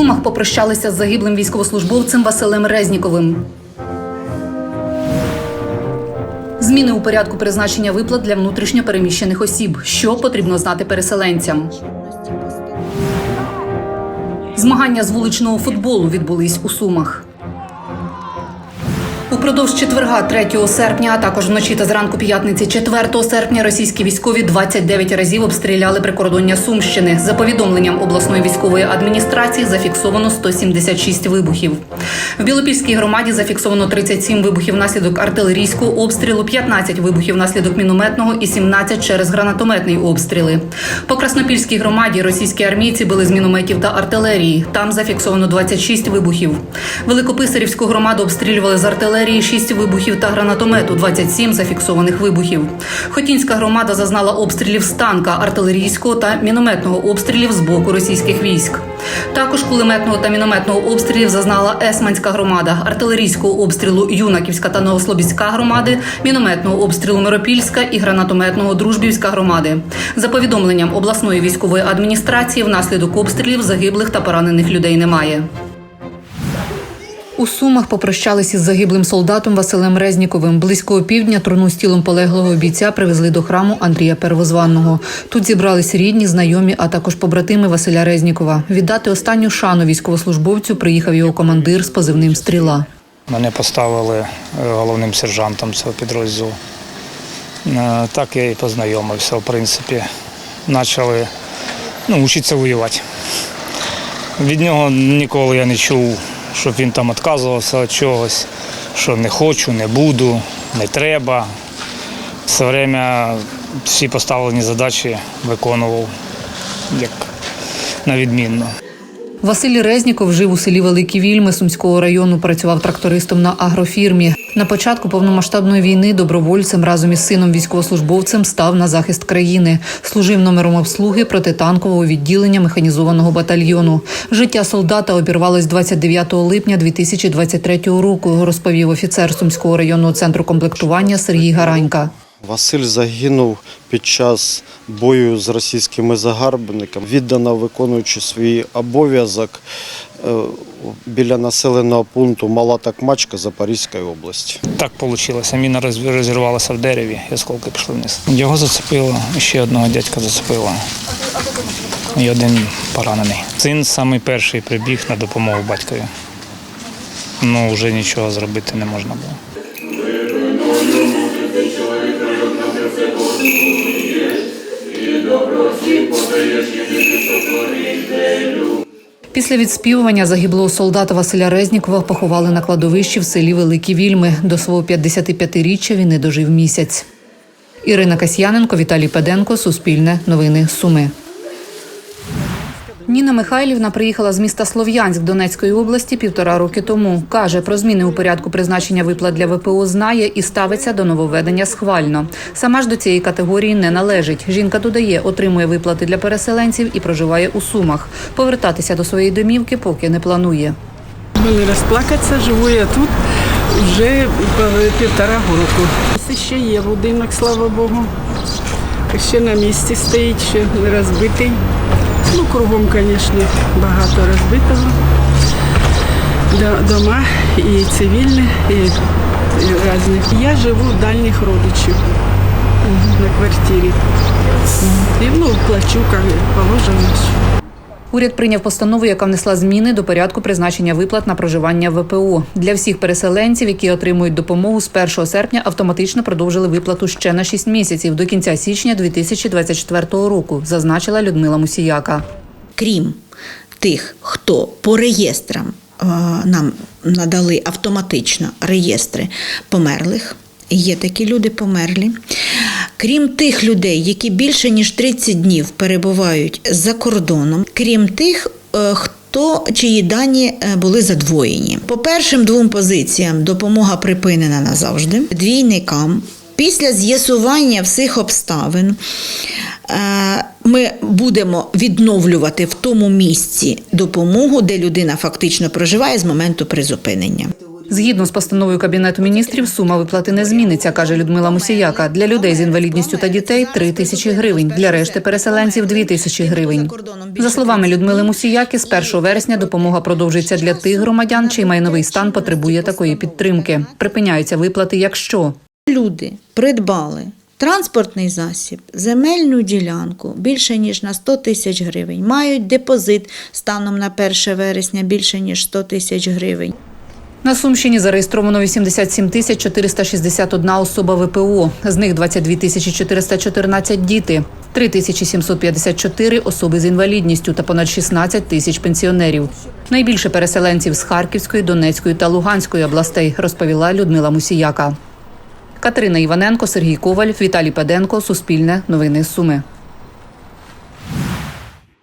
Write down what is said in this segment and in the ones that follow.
Сумах попрощалися з загиблим військовослужбовцем Василем Резніковим. Зміни у порядку призначення виплат для внутрішньо переміщених осіб. Що потрібно знати переселенцям? Змагання з вуличного футболу відбулись у Сумах. Упродовж четверга 3 серпня, а також вночі та зранку п'ятниці 4 серпня російські військові 29 разів обстріляли прикордоння Сумщини. За повідомленням обласної військової адміністрації зафіксовано 176 вибухів. В Білопільській громаді зафіксовано 37 вибухів внаслідок артилерійського обстрілу, 15 вибухів внаслідок мінометного і 17 через гранатометний обстріли. По Краснопільській громаді російські армійці били з мінометів та артилерії. Там зафіксовано 26 вибухів. Великописарівську громаду обстрілювали з артилерії 6 вибухів та гранатомету, 27 зафіксованих вибухів. Хотінська громада зазнала обстрілів з танка, артилерійського та мінометного обстрілів з боку російських військ. Також кулеметного та мінометного обстрілів зазнала Есманська громада, артилерійського обстрілу Юнаківська та Новослобідська громади, мінометного обстрілу Миропільська і гранатометного Дружбівська громади. За повідомленням обласної військової адміністрації, внаслідок обстрілів загиблих та поранених людей немає. У Сумах попрощалися із загиблим солдатом Василем Резніковим. Близько опівдня труну з тілом полеглого бійця привезли до храму Андрія Первозванного. Тут зібрались рідні, знайомі, а також побратими Василя Резнікова. Віддати останню шану військовослужбовцю приїхав його командир з позивним Стріла. Мене поставили е, головним сержантом цього підрозділу. Е, Так я і познайомився, в принципі. Почали ну, вчитися воювати. Від нього ніколи я не чув, щоб він там відказувався від чогось, що не хочу, не буду, не треба. Все время всі поставлені задачі виконував як на відмінно. Василь Резніков жив у селі Великі Вільми Сумського району. Працював трактористом на агрофірмі. На початку повномасштабної війни добровольцем разом із сином військовослужбовцем став на захист країни. Служив номером обслуги протитанкового відділення механізованого батальйону. Життя солдата обірвалось 29 липня 2023 року. Розповів офіцер Сумського районного центру комплектування Сергій Гаранька. Василь загинув під час бою з російськими загарбниками, віддано виконуючи свій обов'язок е, біля населеного пункту Мала Такмачка Запорізької області. Так вийшло. Міна розірвалася в дереві, і осколки пішли вниз. Його зацепило, ще одного дядька зацепило. І один поранений. Син самий перший прибіг на допомогу батькові. Ну, вже нічого зробити не можна було. Після відспівування загиблого солдата Василя Резнікова поховали на кладовищі в селі Великі Вільми. До свого 55-річчя він не дожив місяць. Ірина Касьяненко, Віталій Педенко, Суспільне, Новини Суми. Ніна Михайлівна приїхала з міста Слов'янськ Донецької області півтора роки тому. Каже, про зміни у порядку призначення виплат для ВПО знає і ставиться до нововведення схвально. Сама ж до цієї категорії не належить. Жінка додає, отримує виплати для переселенців і проживає у Сумах. Повертатися до своєї домівки поки не планує. Не розплакатися, живу я тут вже півтора року. Ще є будинок, слава Богу. Ще на місці стоїть, ще не розбитий. Ну, кругом, звісно, багато розбитого. Дома і цивільні, і, різні. Я живу у дальніх родичів на квартирі. І ну, плачу, як положено. Уряд прийняв постанову, яка внесла зміни до порядку призначення виплат на проживання ВПО. Для всіх переселенців, які отримують допомогу з 1 серпня, автоматично продовжили виплату ще на 6 місяців до кінця січня 2024 року, зазначила Людмила Мусіяка. крім тих, хто по реєстрам е, нам надали автоматично реєстри померлих. Є такі люди померлі. Крім тих людей, які більше ніж 30 днів перебувають за кордоном, крім тих, е, хто чиї дані е, були задвоєні. По першим двом позиціям допомога припинена назавжди. Двійникам після з'ясування всіх обставин е, ми будемо відновлювати в тому місці допомогу, де людина фактично проживає з моменту призупинення. Згідно з постановою Кабінету міністрів, сума виплати не зміниться, каже Людмила Мусіяка. Для людей з інвалідністю та дітей 3 тисячі гривень, для решти переселенців 2 тисячі гривень. За словами Людмили Мусіяки, з 1 вересня допомога продовжиться для тих громадян, чий майновий стан потребує такої підтримки. Припиняються виплати, якщо Люди придбали транспортний засіб, земельну ділянку більше ніж на 100 тисяч гривень, мають депозит станом на 1 вересня більше ніж 100 тисяч гривень. На Сумщині зареєстровано 87 тисяч 461 особа ВПО. З них 22 тисячі 414 діти, 3 тисячі 754 особи з інвалідністю та понад 16 тисяч пенсіонерів. Найбільше переселенців з Харківської, Донецької та Луганської областей, розповіла Людмила Мусіяка. Катерина Іваненко, Сергій Коваль, Віталій Педенко, Суспільне, Новини Суми.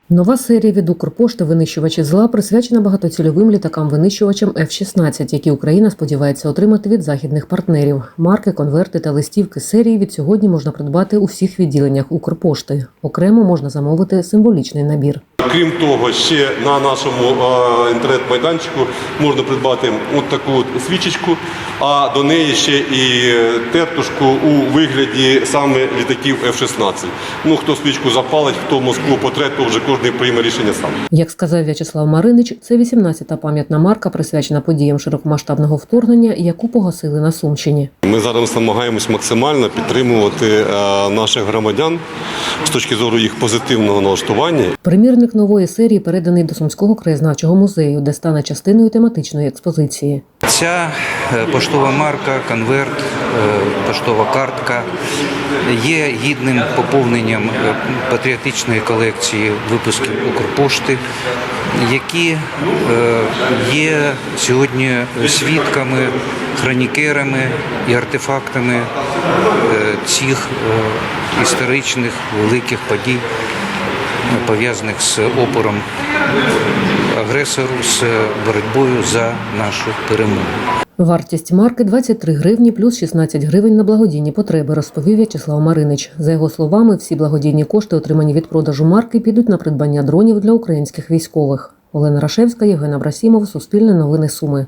Нова серія від Укрпошти винищувачі зла присвячена багатоцільовим літакам-винищувачам F-16, які Україна сподівається отримати від західних партнерів. Марки, конверти та листівки серії від сьогодні можна придбати у всіх відділеннях Укрпошти. Окремо можна замовити символічний набір. Крім того, ще на нашому інтернет-майданчику можна придбати от таку от свічечку, а до неї ще і тертушку у вигляді саме літаків F-16. Ну, хто свічку запалить, хто Москву потре, то вже кожен прийме рішення сам. Як сказав В'ячеслав Маринич, це 18-та пам'ятна марка, присвячена подіям широкомасштабного вторгнення, яку погасили на Сумщині. Ми зараз намагаємось максимально підтримувати е, наших громадян з точки зору їх позитивного налаштування Примірник нової серії переданий до Сумського краєзнавчого музею, де стане частиною тематичної експозиції. Ця е, поштова марка, конверт, е, поштова картка є гідним поповненням е, патріотичної колекції випусків Укрпошти, які є сьогодні свідками, хронікерами і артефактами цих історичних великих подій, пов'язаних з опором агресору, з боротьбою за нашу перемогу. Вартість марки 23 гривні плюс 16 гривень на благодійні потреби, розповів В'ячеслав Маринич. За його словами, всі благодійні кошти, отримані від продажу марки, підуть на придбання дронів для українських військових. Олена Рашевська, Євген Абрасімов, Суспільне новини Суми.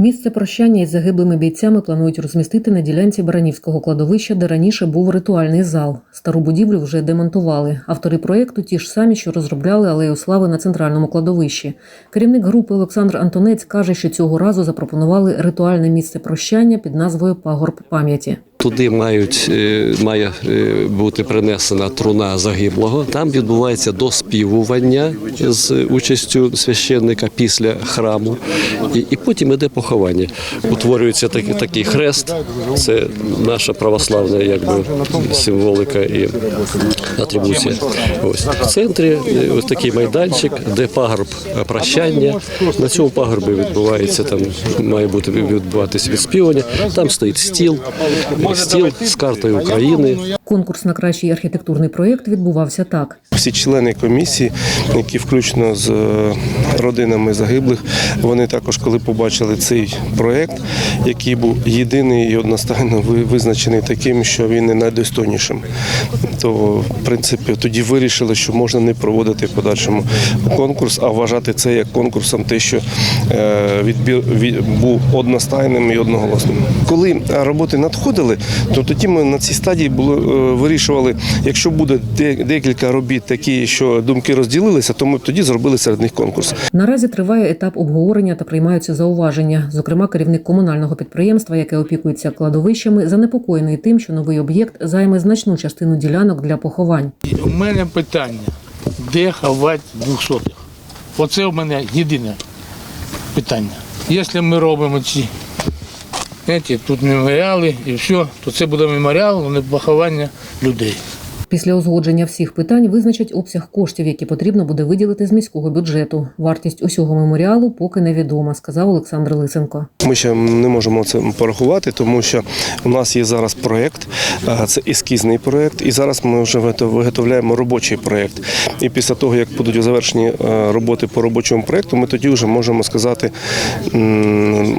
Місце прощання із загиблими бійцями планують розмістити на ділянці Баранівського кладовища, де раніше був ритуальний зал. Стару будівлю вже демонтували. Автори проєкту ті ж самі, що розробляли алею слави на центральному кладовищі. Керівник групи Олександр Антонець каже, що цього разу запропонували ритуальне місце прощання під назвою Пагорб пам'яті. Туди мають е, має е, бути принесена труна загиблого. Там відбувається доспівування з участю священника після храму, і, і потім іде поховання. Утворюється такий, такий хрест. Це наша православна якби символика і атрибуція. Ось в центрі е, ось такий майданчик, де пагорб прощання. На цьому пагорбі відбувається там, має бути відбуватися відспівання. Там стоїть стіл, стіл з картою України. Конкурс на кращий архітектурний проєкт відбувався так. Всі члени комісії, які включно з е, родинами загиблих, вони також, коли побачили цей проект, який був єдиний і одностайно визначений таким, що він не найдостойнішим, то в принципі тоді вирішили, що можна не проводити в подальшому конкурс, а вважати це як конкурсом, те, що е, відбір від- був одностайним і одноголосним. Коли роботи надходили, то тоді ми на цій стадії було е, вирішували, якщо буде декілька робіт такі, що думки розділилися, то ми тоді зробили серед них конкурс. Наразі триває етап обговорення та приймаються зауваження. Зокрема, керівник комунального підприємства, яке опікується кладовищами, занепокоєний тим, що новий об'єкт займе значну частину ділянок для поховань. У мене питання, де ховати двохсотих? Оце у мене єдине питання. Якщо ми робимо ці, знаєте, тут меморіали і все, то це буде меморіал, не поховання людей. Після узгодження всіх питань визначать обсяг коштів, які потрібно буде виділити з міського бюджету. Вартість усього меморіалу поки невідома, сказав Олександр Лисенко. Ми ще не можемо це порахувати, тому що у нас є зараз проєкт, це ескізний проєкт, і зараз ми вже виготовляємо робочий проєкт. І після того, як будуть завершені роботи по робочому проєкту, ми тоді вже можемо сказати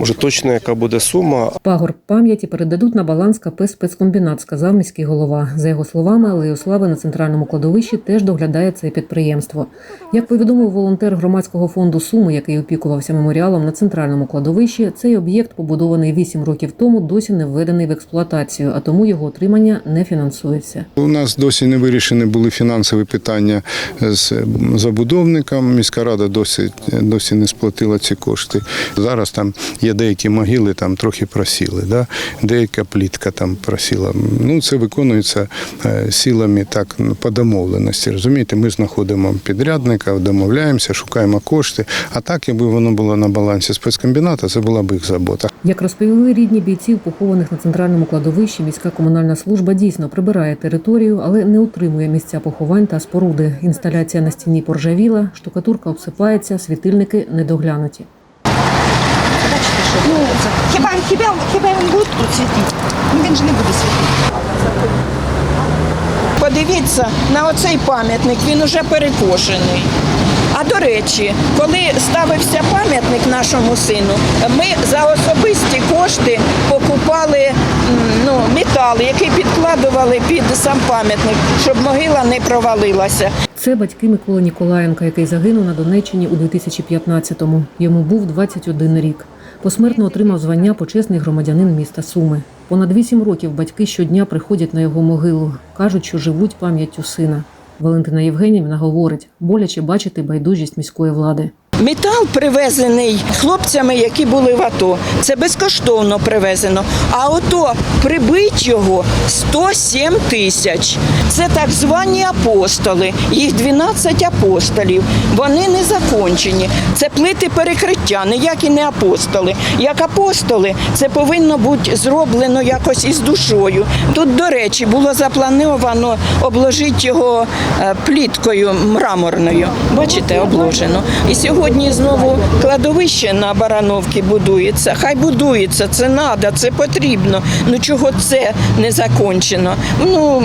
може точно, яка буде сума. Пагорб пам'яті передадуть на баланс КП спецкомбінат, сказав міський голова. За його словами, алею Слави на центральному кладовищі теж доглядає це підприємство. Як повідомив волонтер громадського фонду Суми, який опікувався меморіалом на центральному кладовищі, цей об'єкт, побудований 8 років тому, досі не введений в експлуатацію, а тому його отримання не фінансується. У нас досі не вирішені були фінансові питання з забудовником. Міська рада досі, досі не сплатила ці кошти. Зараз там є деякі могили, там трохи просіли, да? деяка плітка там просіла. Ну, це виконується е, силами так ну, по домовленості. Розумієте, ми знаходимо підрядника, домовляємося, шукаємо кошти. А так, якби воно було на балансі спецкомбіната, це була б їх забота. Як розповіли рідні бійців, похованих на центральному кладовищі, міська комунальна служба дійсно прибирає територію, але не утримує місця поховань та споруди. Інсталяція на стіні поржавіла, штукатурка обсипається, світильники недоглянуті. Ну, хіба, хіба, хіба він буде тут світити? Ну, він ж не буде світити. Подивіться на оцей пам'ятник, він уже перекошений. А до речі, коли ставився пам'ятник нашому сину, ми за особисті кошти покупали ну, метал, який підкладували під сам пам'ятник, щоб могила не провалилася. Це батьки Миколи Ніколаєнка, який загинув на Донеччині у 2015-му. Йому був 21 рік. Посмертно отримав звання почесний громадянин міста Суми. Понад вісім років батьки щодня приходять на його могилу. кажуть, що живуть пам'яттю сина. Валентина Євгенівна говорить, боляче бачити байдужість міської влади. Метал привезений хлопцями, які були в АТО. Це безкоштовно привезено. А ото прибить його 107 тисяч. Це так звані апостоли. Їх 12 апостолів. Вони не закончені. Це плити перекриття, ніякі не апостоли. Як апостоли, це повинно бути зроблено якось із душою. Тут, до речі, було заплановано обложити його е, пліткою мраморною. Бачите, обложено. І сьогодні знову кладовище на Барановці будується. Хай будується, це треба, це потрібно. Ну чого це не закончено? Ну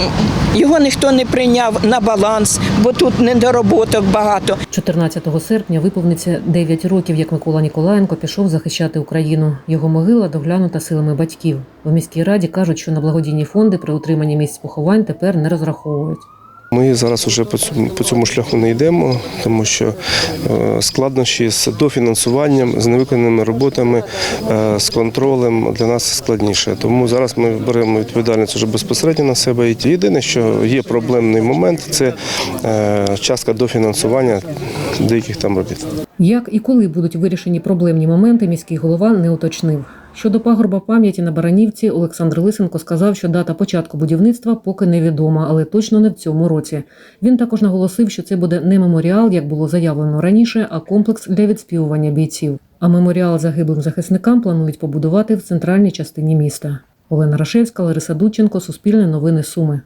його ніхто не прийняв на баланс, бо тут недороботок багато. 14 серпня виповниться 9 років, як Микола Ніколаєнко пішов захищати Україну. Його могила доглянута силами батьків. В міській раді кажуть, що на благодійні фонди при утриманні місць поховань тепер не розраховують. Ми зараз вже по цьому, шляху не йдемо, тому що е, складнощі з дофінансуванням, з невиконаними роботами, е, з контролем для нас складніше. Тому зараз ми беремо відповідальність вже безпосередньо на себе. І єдине, що є проблемний момент, це е, частка дофінансування деяких там робіт. Як і коли будуть вирішені проблемні моменти, міський голова не уточнив. Щодо пагорба пам'яті на Баранівці, Олександр Лисенко сказав, що дата початку будівництва поки невідома, але точно не в цьому році. Він також наголосив, що це буде не меморіал, як було заявлено раніше, а комплекс для відспівування бійців. А меморіал загиблим захисникам планують побудувати в центральній частині міста. Олена Рашевська, Лариса Дудченко, Суспільне новини Суми.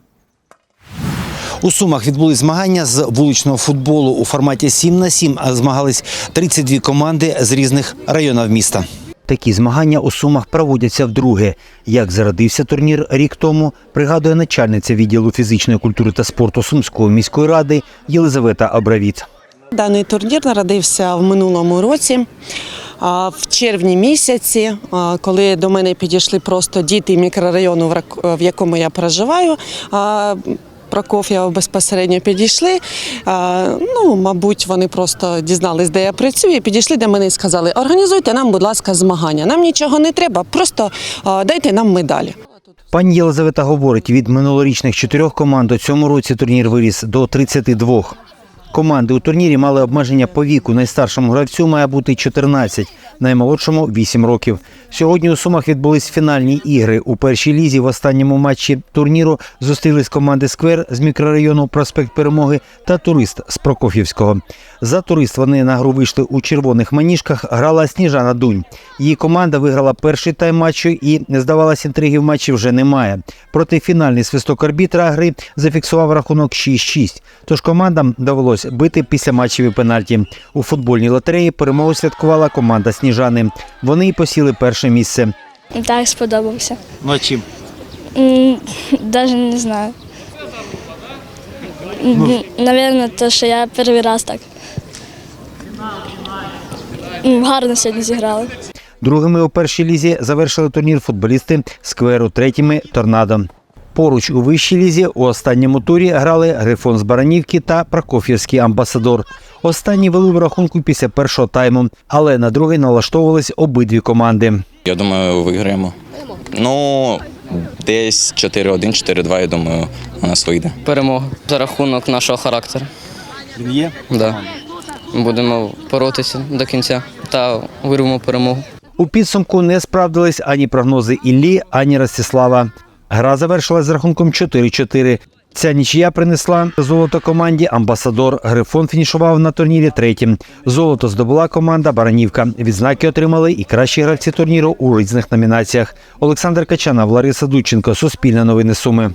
У Сумах відбулись змагання з вуличного футболу у форматі 7 на 7 а Змагались 32 команди з різних районів міста. Такі змагання у Сумах проводяться вдруге. Як зародився турнір рік тому, пригадує начальниця відділу фізичної культури та спорту Сумської міської ради Єлизавета Абравіт. Даний турнір народився в минулому році. В червні місяці, коли до мене підійшли просто діти мікрорайону, в якому я проживаю, Прокоф'єва безпосередньо підійшли. Ну, мабуть, вони просто дізнались, де я працюю. Підійшли до мене і сказали: організуйте нам, будь ласка, змагання. Нам нічого не треба, просто дайте нам медалі. Пані Єлизавета говорить, від минулорічних чотирьох команд у цьому році турнір виріс до 32. Команди у турнірі мали обмеження по віку. Найстаршому гравцю має бути 14, наймолодшому 8 років. Сьогодні у Сумах відбулись фінальні ігри. У першій лізі в останньому матчі турніру зустрілись команди Сквер з мікрорайону Проспект Перемоги та Турист з Прокоф'ївського. За турист вони на гру вийшли у червоних маніжках. Грала Сніжана Дунь. Її команда виграла перший тайм матчу і здавалося, інтриги в матчі вже немає. Проте фінальний свисток арбітра гри зафіксував рахунок 6-6. Тож командам довелось бити після матчеві пенальті. У футбольній лотереї перемогу святкувала команда Сніжани. Вони й посіли перше місце. Так, сподобався. Ну а чим? Навіть не знаю. Ну, Навірно, те, що я перший раз так. Гарно сьогодні зіграли. Другими у першій лізі завершили турнір футболісти Скверу, третіми Торнадо. Поруч у вищій лізі у останньому турі грали Грифон з Баранівки та Прокоф'євський амбасадор. Останні вели в рахунку після першого тайму, але на другий налаштовувались обидві команди. Я думаю, виграємо. Ну, десь 4-1, 4-2, я думаю, у нас вийде. Перемога за рахунок нашого характеру. Він є? Да. Будемо боротися до кінця та вирвемо перемогу. У підсумку не справдились ані прогнози Іллі, ані Ростислава. Гра завершилась з рахунком 4-4. Ця нічия принесла золото команді Амбасадор. Грифон фінішував на турнірі третім. Золото здобула команда Баранівка. Відзнаки отримали і кращі гравці турніру у різних номінаціях. Олександр Качанов, Лариса Дудченко, Суспільне новини Суми.